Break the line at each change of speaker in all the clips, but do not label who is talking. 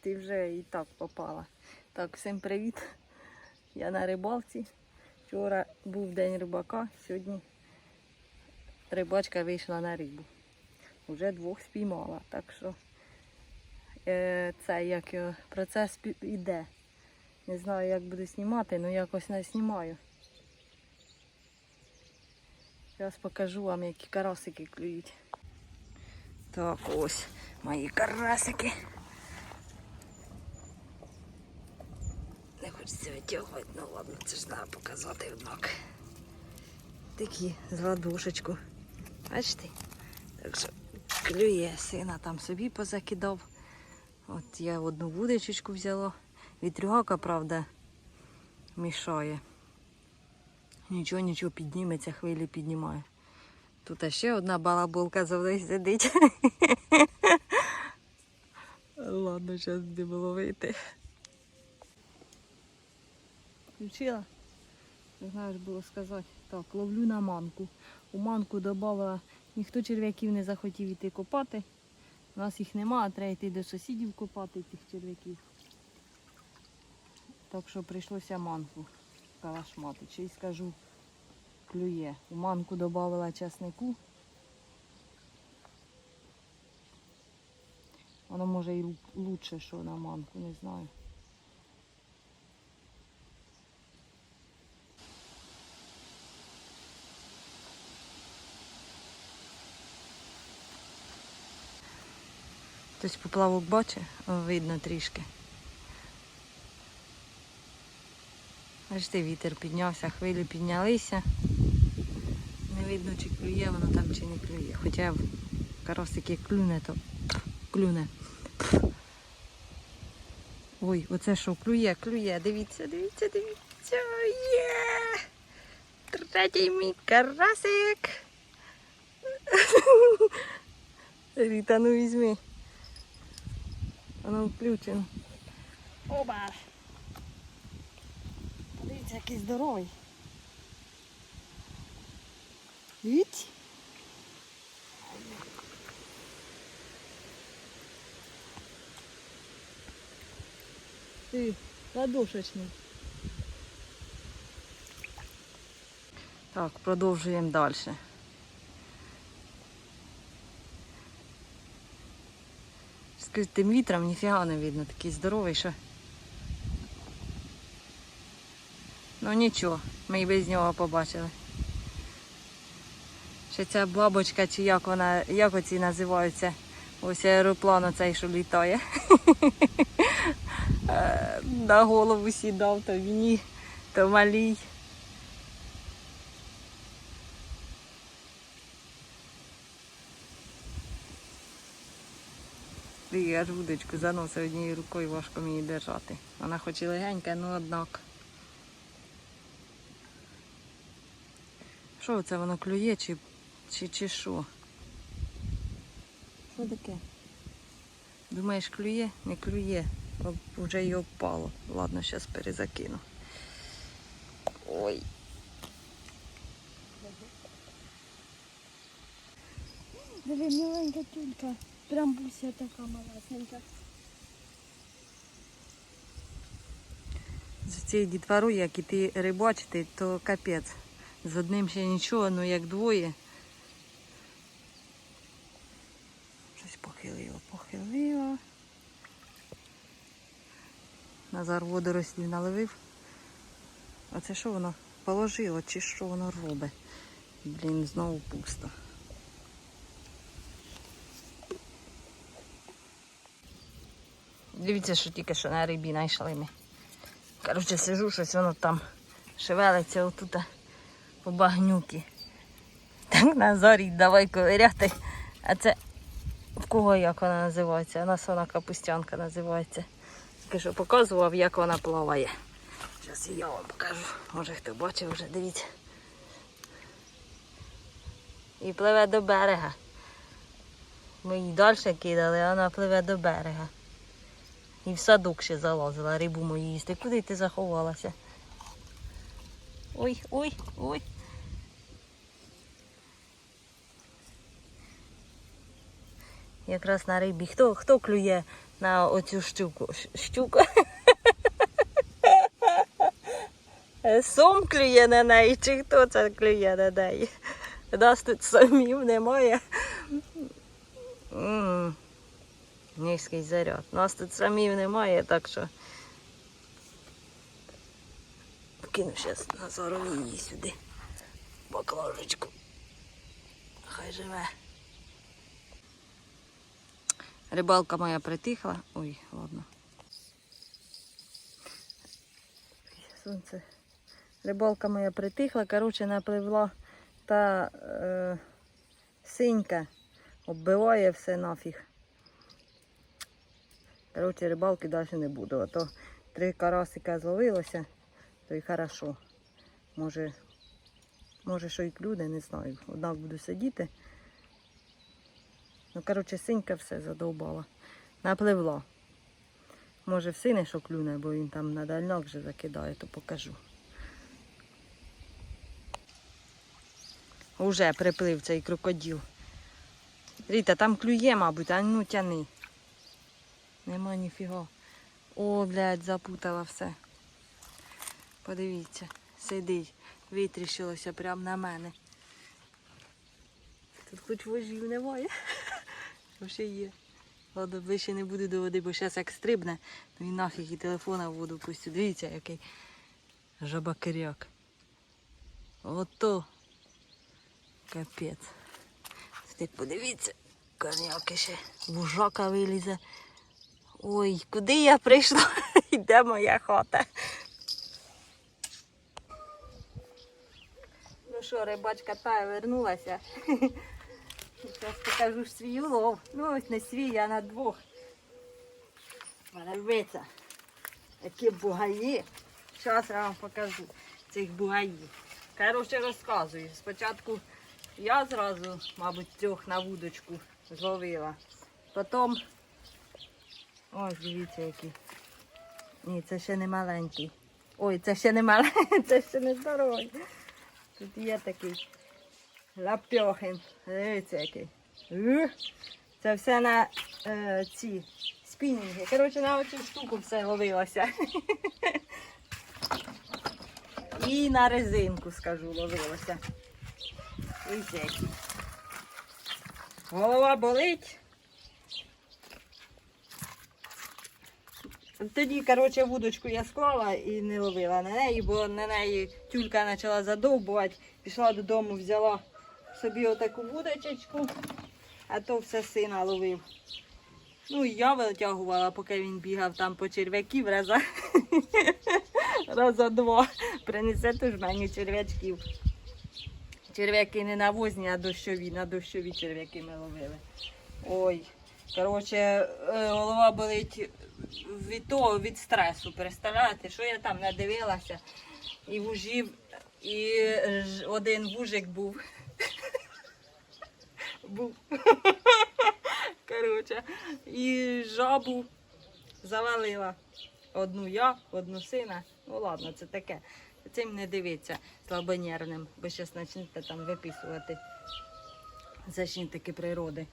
ти вже і так попала. Так, всім привіт. Я на рибалці. Вчора був день рибака, сьогодні рибачка вийшла на рибу. Уже двох спіймала. Так що е, це як процес пі- іде. Не знаю, як буду знімати, але якось не знімаю. Зараз покажу вам, які карасики клюють. Так, ось мої карасики. Хочеться ну ладно, це ж треба показати однак. Такі з ладошечку. Бачите? Так що клює сина там собі позакидав. От я одну вудочечку взяла. Вітрюгака, правда, мішає. Нічого, нічого підніметься, хвилі піднімає. Тут ще одна балаболка за сидить. Ладно, зараз будемо ловити. Включила? Не знаю, що було сказати. Так, ловлю на манку. У манку додала, ніхто черв'яків не захотів іти копати. У нас їх нема, а треба йти до сусідів копати цих черв'яків. Так що прийшлося манку калашмати. Чи й скажу, клює. У манку додала часнику. Воно може і лу- лучше, що на манку, не знаю. Хтось поплавок бачить, видно трішки. Бачите, вітер піднявся, хвилі піднялися. Не видно, чи клює воно там, чи не клює. Хоча карасик як клюне, то клюне. Ой, оце що, клює, клює. Дивіться, дивіться, дивіться. Є! Третій мій карасик. Ріта, ну візьми. Воно включено. Оба! Дивіться, який здоровий. Дивіться. Ти ладошечний. Так, продовжуємо далі. З тим вітром ніфіга не видно, такий здоровий, що. Ну нічого, ми і без нього побачили. Ще ця бабочка, чи як вона, як оці називаються, ось аероплан оцей, що літає. Е, На голову сідав, то мені, то малій. Ти аж вудочку заносив однією рукою, важко мені держати. Вона хоч і легенька, ну однак. Що це воно клює чи, чи, чи що? Що таке? Думаєш, клює? Не клює. Вже й опало. Ладно, зараз перезакину. Ой.
Диви, миленька тюлька. Прям буся така малесенька.
З цією дітворою, як іти рибачити, то капець. З одним ще нічого, ну як двоє. Щось похилило, похилило. Назар водорослів наловив. А це що воно положило, чи що воно робить? Блін, знову пусто. Дивіться, що тільки що на рибі знайшли ми. Коротше, сижу, щось воно там шевелиться отут по багнюки. Так на зорі давай ковиряти. А це в кого як вона називається? У нас вона капустянка називається. Тільки що показував, як вона плаває. Зараз я вам покажу. Може хто бачив вже, дивіться. І пливе до берега. Ми її далі кидали, а вона пливе до берега. І в садок ще залазила рибу мою їсти. Куди ти заховалася? Ой, ой, ой. якраз на рибі. Хто, хто клює на оцю щуку? Щуку? Сом клює на неї, чи хто це клює на неї? Нас тут сомів немає. Низький заряд. Нас тут самів немає, так що кину зараз Назарові її сюди. Баклажечку. Хай живе. Рибалка моя притихла. Ой, ладно. Сонце. Рибалка моя притихла, коротше, напливла та е, синька оббиває все нафіг. Коротше, рибалки далі не буду. А то три карасика зловилося, то й хорошо. Може, може, що й клюне, не знаю. Однак буду сидіти. Ну, коротше, синька все задовбала. Напливла. Може, в сине що клюне, бо він там на дальняк вже закидає, то покажу. Уже приплив цей крокодил. Ріта, там клює, мабуть, а ну тяни. Нема ніфіга. О, блядь, запутала все. Подивіться, сидить, витріщилося прямо на мене. Тут хоч вожів немає. Ще є. Ладно, ближче не буду до води, бо зараз як стрибне, то і нафіг і телефона в воду пустю. Дивіться, який жабакиряк. Ото. Капець. Так подивіться, корняки ще вужака вилізе. Ой, куди я прийшла? Йде моя хата. Ну що, рибачка та вернулася. Зараз покажу ж свій улов. Ну ось не свій, а на двох. Подивіться, які бугаї. Зараз я вам покажу цих бугаїв. Коротше, розказую. Спочатку я зразу, мабуть, трьох на вудочку зловила. Потім, ось дивіться які. Ні, це ще не маленький. Ой, це ще не маленький, це ще не здоровий. Тут є такий лапьохин. Дивіться який. Це все на е, ці спінінги. Коротше, на оцю штуку все ловилося. І на резинку, скажу, ловилося. Які. Голова болить. Тоді, коротше, вудочку я склала і не ловила на неї, бо на неї тюлька почала задовбувати. Пішла додому, взяла собі отаку вудочечку, а то все сина ловив. Ну і я витягувала, поки він бігав там по черв'яків раза, раза два. Принесе ту жменю черв'ячків. Черв'яки не навозні, а дощові. На дощові черв'яки ми ловили. Ой. Коротше, е, голова болить від того, від стресу. Представляєте, що я там надивилася? І вужів, і один вужик був. Був. Коротше, і жабу завалила. Одну я, одну сина. Ну ладно, це таке. Цим не дивиться слабонервним, бо зараз почнете там виписувати защитники природи.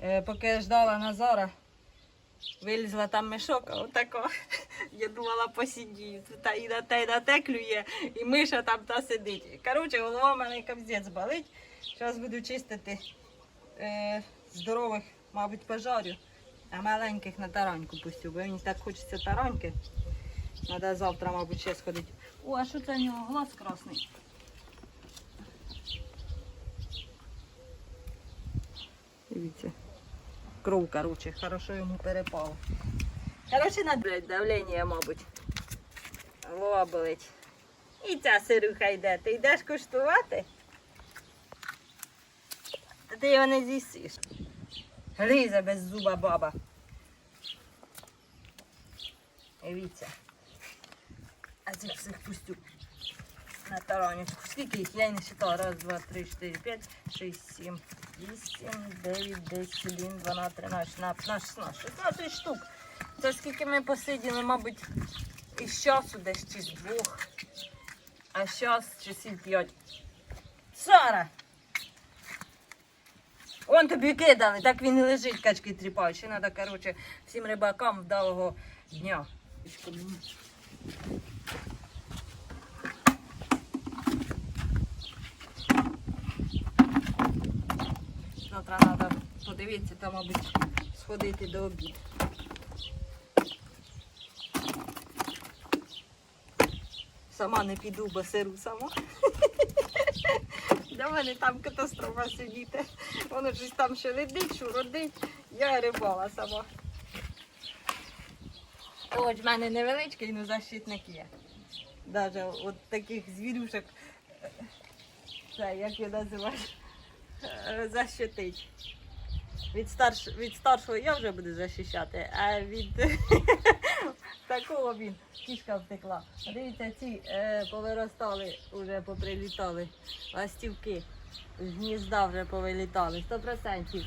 Е, поки я ждала Назара, вилізла там мішок, а отако. Я думала посидію. Та і на те, і на те клює, і миша там та сидить. Коротше, голова в мене капздець болить. Зараз буду чистити е, здорових, мабуть, пожарю, а маленьких на тараньку пустю, бо мені так хочеться тараньки. Треба завтра, мабуть, ще сходити. О, а що це у нього глаз красний? Дивіться. Кров, короче, хорошо йому перепало. Короче, на блядь, давлення, мабуть. Голова. І ця сируха йде. Ти йдеш куштувати? Ти його не з'їсиш. Гризе без зуба баба. Дивіться. А цих всіх пустю. На таранечку. Скільки їх? Я не вважала. Раз, два, три, чотири, п'ять, шість, сім, вісім, дев'ять, десять, один, дванадцять, тринадцять, шістнадцять, шістнадцять, шістнадцять штук. Це скільки ми посиділи, мабуть, із часу десь чи з двох. А зараз часів п'ять. Сара! Он тобі кидали, так він і лежить, качки тріпають. Ще треба, коротше, всім рибакам вдалого дня. Завтра треба подивитися, там, мабуть, сходити до обіду. Сама не піду, бо сиру сама. Для мене там катастрофа сидіти. Воно щось там ще ледить, шуродить. Я рибала сама. Ось в мене невеличкий, ну защитник є. Даже от таких звірюшок, е, це як називаєш, е, защитить. Від, старш... від старшого я вже буду захищати, а від такого він кішка втекла. Дивіться, ці е, повиростали, вже поприлітали. Ластівки з гнізда вже повилітали, 100%.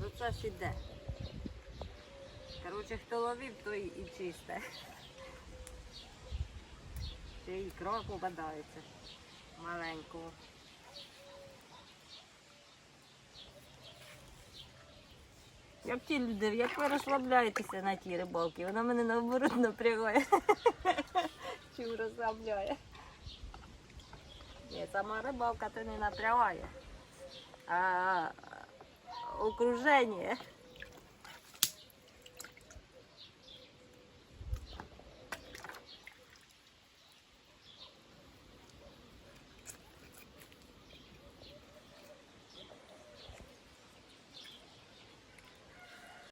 Процес іде. Коротше, хто ловив, той і чисте. Ще і крок попадається маленького. Як ті люди, як ви розслабляєтеся на тій рибалці, вона мене наоборот напрягає. Чим розслабляє. Ні, сама рибалка то не напрягає. А окруження